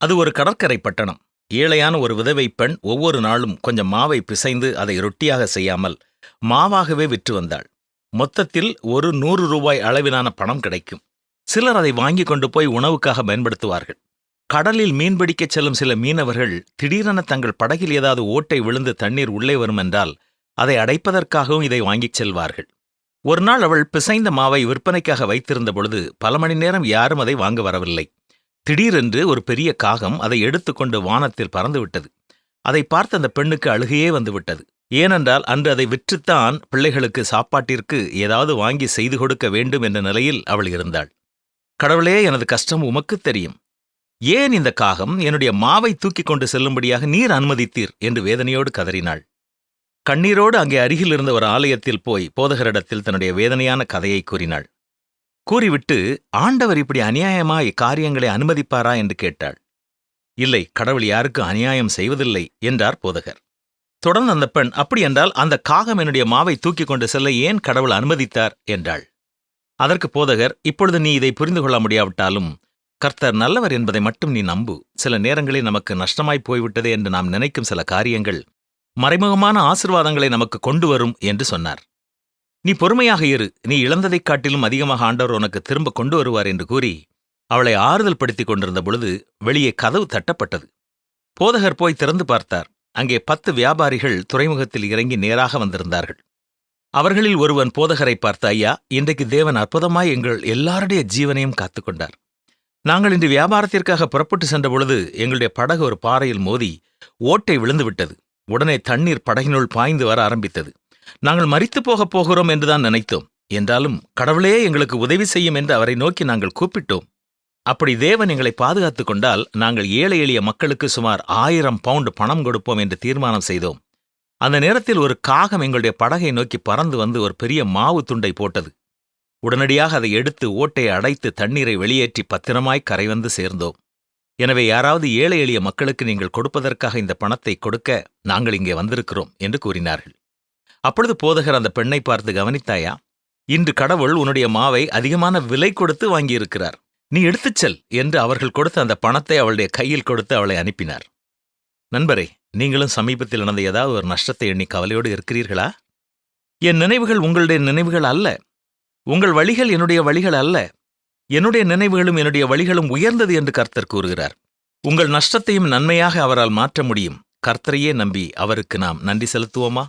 அது ஒரு கடற்கரை பட்டணம். ஏழையான ஒரு விதவை பெண் ஒவ்வொரு நாளும் கொஞ்சம் மாவை பிசைந்து அதை ரொட்டியாக செய்யாமல் மாவாகவே விற்று வந்தாள். மொத்தத்தில் ஒரு நூறு ரூபாய் அளவிலான பணம் கிடைக்கும். சிலர் அதை வாங்கி கொண்டு போய் உணவுக்காக பயன்படுத்துவார்கள். கடலில் மீன்பிடிக்கச் செல்லும் சில மீனவர்கள் திடீரென தங்கள் படகில் ஏதாவது ஓட்டை விழுந்து தண்ணீர் உள்ளே வரும் என்றால் அதை அடைப்பதற்காகவும் இதை வாங்கிச் செல்வார்கள். ஒரு நாள் அவள் பிசைந்த மாவை விற்பனைக்காக வைத்திருந்த பொழுது பல மணி நேரம் யாரும் அதை வாங்க வரவில்லை. திடீரென்று ஒரு பெரிய காகம் அதை எடுத்துக்கொண்டு வானத்தில் பறந்துவிட்டது. அதை பார்த்த அந்த பெண்ணுக்கு அழுகையே வந்துவிட்டது. ஏனென்றால் அன்று அதை விற்றுத்தான் பிள்ளைகளுக்கு சாப்பாட்டிற்கு ஏதாவது வாங்கி செய்து கொடுக்க வேண்டும் என்ற நிலையில் அவள் இருந்தாள். கடவுளே எனது கஷ்டம் உமக்குத் தெரியும். ஏன் இந்த காகம் என்னுடைய மாவை தூக்கிக் கொண்டு செல்லும்படியாக நீர் அனுமதித்தீர்? என்று வேதனையோடு கதறினாள். கண்ணீரோடு அங்கே அருகில் இருந்த ஒரு ஆலயத்தில் போய் போதகரிடத்தில் தன்னுடைய வேதனையான கதையை கூறினாள். கூறிவிட்டு ஆண்டவர் இப்படி அநியாயமா இக்காரியங்களை அனுமதிப்பாரா? என்று கேட்டாள். இல்லை கடவுள் யாருக்கும் அநியாயம் செய்வதில்லை என்றார் போதகர். தொடர்ந்து அந்த பெண் அப்படியென்றால் அந்த காகம் என்னுடைய மாவை தூக்கிக் கொண்டு செல்ல ஏன் கடவுள் அனுமதித்தார்? என்றாள். அதற்கு போதகர் இப்பொழுது நீ இதை புரிந்து கொள்ள முடியாவிட்டாலும் கர்த்தர் நல்லவர் என்பதை மட்டும் நீ நம்பு. சில நேரங்களில் நமக்கு நஷ்டமாய் போய்விட்டதே என்று நாம் நினைக்கும் சில காரியங்கள் மறைமுகமான ஆசிர்வாதங்களை நமக்கு கொண்டு வரும் என்று சொன்னார். நீ பொறுமையாக இரு. நீ இழந்ததைக் காட்டிலும் அதிகமாக ஆண்டவர் உனக்கு திரும்ப கொண்டு வருவார் என்று கூறி அவளை ஆறுதல் படுத்திக் கொண்டிருந்த பொழுது வெளியே கதவு தட்டப்பட்டது. போதகர் போய் திறந்து பார்த்தார். அங்கே பத்து வியாபாரிகள் துறைமுகத்தில் இறங்கி நேராக வந்திருந்தார்கள். அவர்களில் ஒருவன் போதகரை பார்த்த ஐயா இன்றைக்கு தேவன் அற்புதமாய் எங்கள் எல்லாருடைய ஜீவனையும் காத்துக்கொண்டார் நாங்கள் இன்று வியாபாரத்திற்காக புறப்பட்டு சென்ற பொழுது எங்களுடைய படகு ஒரு பாறையில் மோதி ஓட்டை விழுந்துவிட்டது உடனே தண்ணீர் படகினுள் பாய்ந்து வர ஆரம்பித்தது. நாங்கள் மறித்து போகப் போகிறோம் என்றுதான் நினைத்தோம். என்றாலும் கடவுளே எங்களுக்கு உதவி செய்யும் என்று அவரை நோக்கி நாங்கள் கூப்பிட்டோம். அப்படி தேவன் எங்களை பாதுகாத்துக் கொண்டால் நாங்கள் ஏழை எளிய மக்களுக்கு சுமார் ஆயிரம் பவுண்டு பணம் கொடுப்போம் என்று தீர்மானம் செய்தோம். அந்த நேரத்தில் ஒரு காகம் எங்களுடைய படகை நோக்கி பறந்து வந்து ஒரு பெரிய மாவு துண்டை போட்டது. உடனடியாக அதை எடுத்து ஓட்டையை அடைத்து தண்ணீரை வெளியேற்றி பத்திரமாய் கரை வந்து சேர்ந்தோம். எனவே யாராவது ஏழை எளிய மக்களுக்கு நீங்கள் கொடுப்பதற்காக இந்த பணத்தை கொடுக்க நாங்கள் இங்கே வந்திருக்கிறோம் என்று கூறினார்கள். அப்பொழுது போதகர் அந்த பெண்ணை பார்த்து கவனித்தாயா இன்று கடவுள் உன்னுடைய மாவை அதிகமான விலை கொடுத்து வாங்கியிருக்கிறார். நீ எடுத்துச் செல் என்று அவர்கள் கொடுத்த அந்த பணத்தை அவளுடைய கையில் கொடுத்து அவளை அனுப்பினார். நண்பரே நீங்களும் சமீபத்தில் நடந்த ஏதாவது ஒரு நஷ்டத்தை எண்ணி கவலையோடு இருக்கிறீர்களா? என் நினைவுகள் உங்களுடைய நினைவுகள் அல்ல. உங்கள் வழிகள் என்னுடைய வழிகள் அல்ல. என்னுடைய நினைவுகளும் என்னுடைய வழிகளும் உயர்ந்தது என்று கர்த்தர் கூறுகிறார். உங்கள் நஷ்டத்தையும் நன்மையாக அவரால் மாற்ற முடியும். கர்த்தரையே நம்பி அவருக்கு நாம் நன்றி செலுத்துவோமா?